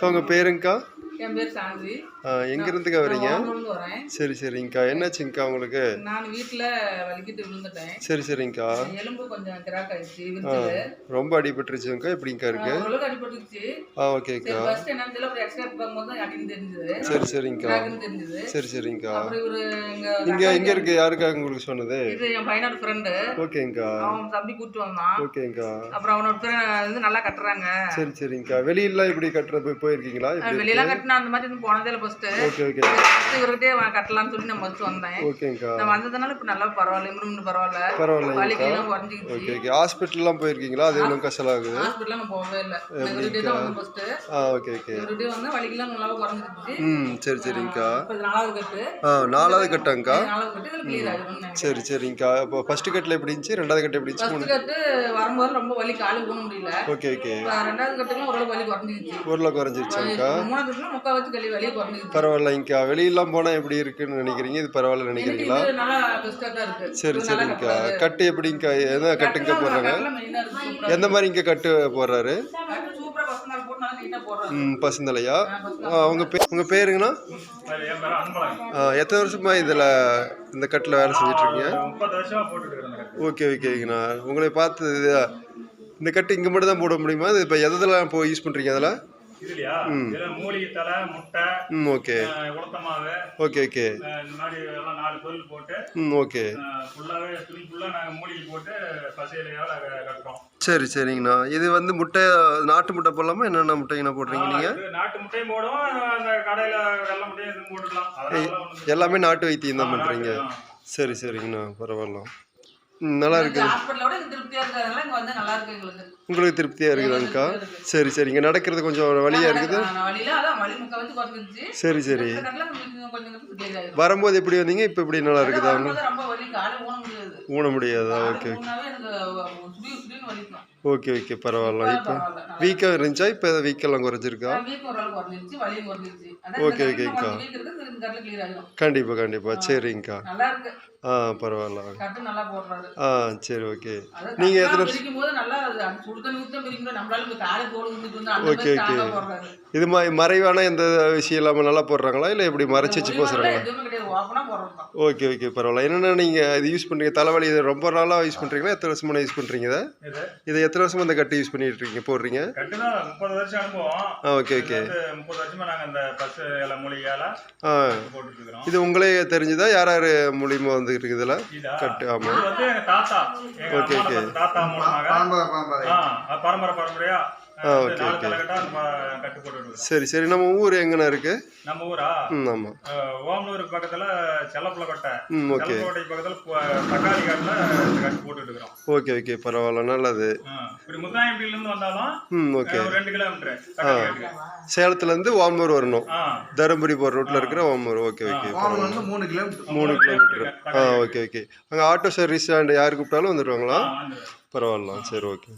So உங்கள் பேருங்கக்கா என் பேர் சாந்தி எங்கிருந்துக்கா வரீங்க? சரி சரிங்கக்கா. என்னாச்சுங்கக்கா உங்களுக்கு? நான் வீட்டில் வலிக்கிட்டு விழுந்துட்டேன். சரி சரிங்கக்கா. எலும்பு கொஞ்சம் கிராக் ஆயிடுச்சு ரொம்ப அடிபட்டுருச்சுங்கக்கா? எப்படிங்கக்கா இருக்கு? ஓரளவுக்கு அடிபட்டுருச்சு. ஆ ஓகேக்கா. சரி ஃபர்ஸ்ட் என்னன்னு தெரியல அப்புறம் எக்ஸ்ரே பார்க்கும்போது தான் அடின்னு தெரிஞ்சது. சரி சரிங்கக்கா. தெரிஞ்சது. சரி சரிங்கக்கா. அப்புறம் இவரு எங்க இங்க எங்க இருக்கு. யாருக்கா உங்களுக்கு சொன்னது? இது என் பையனோட ஃப்ரெண்டு ஓகேங்கக்கா. அவன் தம்பி கூப்பிட்டு வந்தான். ஓகேங்கக்கா. அப்புறம் அவனோட friend வந்து நல்லா கட்டுறாங்க. சரி சரிங்கக்கா. வெளியெல்லாம் இப்படி கட்டுற போய் போயிருக்கீங்களா? இப்படி வெளியெல்லாம் கட்டினா அந்த மாதிரி இன்னும் போனதே இல்லை ஃபர்ஸ்ட் ஓகே ஓகே ஃபர்ஸ்ட் இவர்கிட்டே கட்டலாம்னு சொல்லி நான் ஃபர்ஸ்ட் வந்தேன். நான் வந்ததுனால இப்போ நல்லா பரவாயில்ல இம்ப்ரூவ்மெண்ட் பரவாயில்ல. பரவாயில்லைங்கக்கா வலிக்கெல்லாம் குறைஞ்சிக்கிச்சு. ஓகே ஓகே ஹாஸ்பிட்டல்லாம் போயிருக்கீங்களா? அது எவ்வளோ கஷ்டம் ஆகுது நான் போகவே இல்லை. இவர்கிட்ட தான் வந்து ஃபர்ஸ்ட் ஆ ஓகே ஓகே இவர்கிட்ட வந்து வலிக்கெல்லாம் நல்லா குறைஞ்சிருச்சு ம் சரி சரிங்கக்கா. இப்போ நாலாவது கட்டு. ஆ நாலாவது கட்டாங்கக்கா? நாலாவது கட்டு இதில் கிளியர் ஆகிடும் சரி சரிங்கக்கா. இப்போ ஃபர்ஸ்ட் கட்டில் எப்படி இருந்துச்சு? ரெண்டாவது கட்டு எப்படி இருந்துச்சு? ஃபர்ஸ்ட் கட்டு வரும்போது ரொம்ப வலி காலு ஊன முடியல. ஓகே ஓகே ரெண்டாவது கட்டுலாம் ஓரளவு வலி குறைஞ்சிருச்சு ஊரில் குறைஞ்சிருச்சாங்கக்கா? மூணாவது கட்டுலாம் முக்கா வச்சு கழி வலியே குறைஞ்சிருச்சு பரவாயில்லைங்கக்கா வெளியெல்லாம் போனால் எப்படி இருக்குன்னு நினைக்கிறீங்க? இது பரவாயில்ல நினைக்கிறீங்களா? இது நல்லா பெஸ்ட்டாக தான் இருக்கு. சரி சரிங்கக்கா. கட்டு எப்படிங்கக்கா எந்த கட்டுங்க போடுறாங்க? எந்த மாதிரி இங்கே கட்டு போடுறாரு? ம் பசந்தலையா? உங்க பே உங்க பேருங்கண்ணா? எத்தனை வருஷமா இதில் இந்த கட்டில் வேலை கட்டு. ஓகே ஓகேங்கண்ணா. உங்களை பார்த்து இது இந்த கட்டு இங்கே மட்டும் தான் போட முடியுமா? இது இப்போ எதெல்லாம் இப்போ யூஸ் பண்ணுறீங்க அதில்? இதுலயா? இதுல மூலிகை தலை முட்டை ம் ஓகே. Okay okay. அஹ், இந்த மாதிரி எல்லாம் நாலு பொருள் போட்டு ம் ஓகே. ஃபுல்லாவே துணி ஃபுல்லா நாங்க மூலிகை போட்டு பசையிலையால கட்டுறோம். சரி சரிங்கண்ணா. இது வந்து முட்டை நாட்டு முட்டை போடலாமா? என்னென்ன முட்டைங்கண்ணா போடுறீங்க நீங்கள் இது நாட்டு முட்டையும் போடுவோம். அந்த கடையில வெள்ளை முட்டையும் எதுவும் போட்டுக்கலாம். அதெல்லாம் ஒண்ணும் எல்லாமே நாட்டு வைத்தியம் தான் பண்ணுறீங்க சரி சரிங்கண்ணா. பரவாயில்ல. ம் நல்லா இருக்கு ஹாஸ்பிட்டலோட இது திருப்தியாக இருக்கிறதுனால இங்கே வந்து நல்லா இருக்கு எங்களுக்கு. உங்களுக்கு திருப்தியாக இருக்குதாங்கக்கா? சரி சரிங்க நடக்கிறது கொஞ்சம் வழியாக இருக்குது. நான் வழியில அதான் வலி முக்கா வச்சு குறைஞ்சிருச்சு. சரி சரி. வரும்போது எப்படி வந்தீங்க? இப்போ எப்படி நல்லா இருக்குதா? வரும்போது ரொம்ப வலி காலை ஊன முடியாது. ஊன முடியாதா? காலை ஓகே. ஊனாவே எனக்கு சுடி சுடின்னு வலிக்கும். ஓகே ஓகே பரவாயில்ல. இப்போ வீக்காக இருந்துச்சா? இப்போ வீக்கெல்லாம் குறைஞ்சிருக்கா? வீக்கம் கிளியர் ஆகிடும் கண்டிப்பாக கண்டிப்பாக இருக்கு ஆ பரவாயில்ல. ஆ சரி ஓகே நீங்கள் எத்தனை. ஸ்ட்ராங்கா போடுறாரு. இது மாதிரி மறைவான எந்த விஷயம் இல்லாமல் நல்லா போடுறாங்களா? இல்லை எப்படி மறைச்சி வச்சு போசுறாங்களா? ஓகே ஓகே பரவாயில்ல. என்னென்ன நீங்கள் இது யூஸ் பண்ணுறீங்க தலைவலி இது ரொம்ப நாளாக யூஸ் பண்ணுறீங்களா எத்தனை வருஷமா யூஸ் பண்ணுறீங்க இதை? இது எத்தனை வருஷமா இந்த கட்டு யூஸ் பண்ணிட்டு இருக்கீங்க? போடுறீங்க? முப்பது வருஷம் அனுபவம். ஆ ஓகே ஓகே. முப்பது வருஷமா நாங்க இந்த பசு இலை மூலிகையால ஆ. இது உங்களே தெரிஞ்சுதா? யார் யார் மூலியமாக வந்து இருக்குது இதில் இதா கட்டு ஆமாம் வந்து எங்க தாத்தா. மூலமாக பரம்பரை பரம்பரையா? போட்டுட்டு இருக்கோம். சரி சரி. நம்ம ஊர் எங்கண்ணா இருக்கு? நம்ம ஊரா? ம் ஆமாம் ஓமலூருக்கு பக்கத்துல செல்லப்புலக்கோட்டை ம் ஓகே. செல்லப்புலக்கோட்டை பக்கத்துல பு- தக்காளி காட்டுல இந்த கட்டு போட்டுட்டு இருக்கிறோம் ஓகே ஓகே பரவாயில்ல நல்லது. முத்தாயம்பட்டியில இருந்து வந்தாலும் ம் ஓகே. ஒரு ரெண்டு கிலோமீட்டர் காட்டுக்கு. சேலத்துலேருந்து வாம்பூர் வரணும். தருமபுரி போகிற ரூட்டில் இருக்கிற வாம்பூர் ஓகே ஓகே மூணு கிலோமீட்டர். மூணு கிலோமீட்டர். ஆ ஓகே ஓகே. அங்கே ஆட்டோ சர்வீஸ் அண்ட் யார் கூப்பிட்டாலும் வந்துடுவாங்களா. பரவாயில்ல சரி ஓகே.